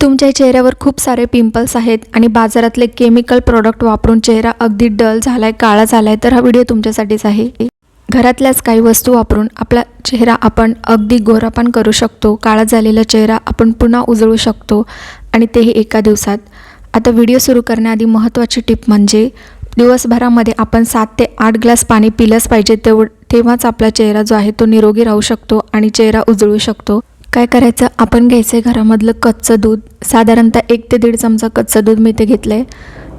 तुमच्या चेहऱ्यावर खूप सारे पिंपल्स आहेत आणि बाजारातले केमिकल प्रोडक्ट वापरून चेहरा अगदी डल झालाय काळा झालाय तर हा व्हिडिओ तुमच्यासाठीच आहे. घरातल्याच काही वस्तू वापरून आपला चेहरा आपण अगदी गोरापण करू शकतो काळा झालेला चेहरा आपण पुन्हा उजळू शकतो आणि तेही एका दिवसात. आता व्हिडिओ सुरू करण्याआधी महत्त्वाची टिप म्हणजे दिवसभरामध्ये आपण सात ते आठ ग्लास पाणी पिलंच पाहिजे तेवढ तेव्हाच आपला चेहरा जो आहे तो निरोगी राहू शकतो आणि चेहरा उजळू शकतो. काय करायचं? आपण घ्यायचं आहे घरामधलं कच्चं दूध. साधारणतः एक ते दीड चमचा कच्चं दूध मी ते घेतलं आहे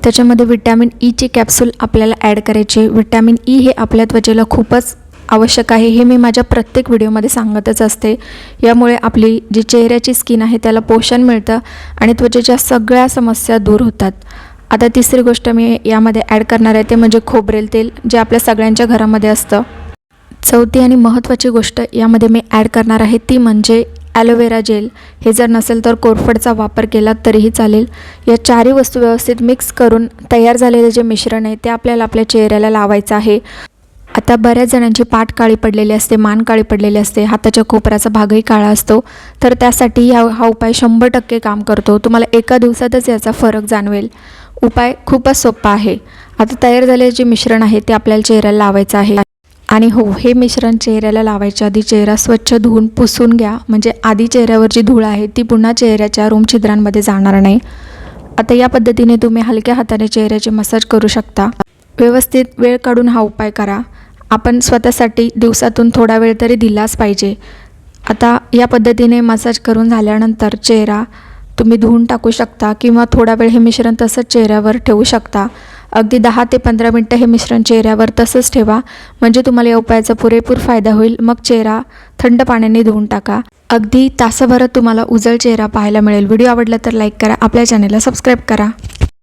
त्याच्यामध्ये विटॅमिन ईचे e कॅप्सूल आपल्याला ॲड करायचे. विटॅमिन ई e हे आपल्या त्वचेला खूपच आवश्यक आहे. हे मी माझ्या प्रत्येक व्हिडिओमध्ये सांगतच असते. यामुळे आपली जी चेहऱ्याची स्किन आहे त्याला पोषण मिळतं आणि त्वचेच्या सगळ्या समस्या दूर होतात. आता तिसरी गोष्ट मी यामध्ये ॲड करणार आहे ते म्हणजे खोबरेल तेल जे आपल्या सगळ्यांच्या घरामध्ये असतं. चौथी आणि महत्त्वाची गोष्ट यामध्ये मी ॲड करणार आहे ती म्हणजे ॲलोवेरा जेल हे जर नसेल तर कोरफडचा वापर केला तरीही चालेल. या चारही वस्तू व्यवस्थित मिक्स करून तयार झालेले जे मिश्रण आहे ते आपल्याला आपल्या चेहऱ्याला लावायचं आहे. आता बऱ्याच जणांची पाठ काळी पडलेली असते मान काळी पडलेली असते हाताच्या कोपऱ्याचा भागही काळा असतो. तर त्यासाठी हा हा उपाय शंभर टक्के काम करतो. तुम्हाला एका दिवसातच याचा फरक जाणवेल. उपाय खूपच सोपा आहे. आता तयार झालेले जे मिश्रण आहे ते आपल्याला चेहऱ्याला लावायचं आहे. आणि हो हे मिश्रण चेहऱ्याला लावायच्या आधी चेहरा स्वच्छ धुवून पुसून घ्या. म्हणजे आधी चेहऱ्यावर जी धूळ आहे ती पुन्हा चेहऱ्याच्या रूम छिद्रांमध्ये जाणार नाही. आता या पद्धतीने तुम्ही हलक्या हाताने चेहऱ्याचे मसाज करू शकता. व्यवस्थित वेळ काढून हा उपाय करा. आपण स्वतःसाठी दिवसातून थोडा वेळ तरी दिलाच पाहिजे. आता या पद्धतीने मसाज करून झाल्यानंतर चेहरा तुम्ही धुवून टाकू शकता किंवा थोडा वेळ हे मिश्रण तसंच चेहऱ्यावर ठेवू शकता. अगदी दहा ते पंधरा मिनटं हे मिश्रण चेहऱ्यावर तसंच ठेवा. म्हणजे तुम्हाला या उपायाचा पुरेपूर फायदा होईल. मग चेहरा थंड पाण्याने धुवून टाका. अगदी तासाभरात तुम्हाला उजळ चेहरा पाहायला मिळेल. व्हिडिओ आवडला तर लाईक करा. आपल्या चॅनलला सबस्क्राईब करा.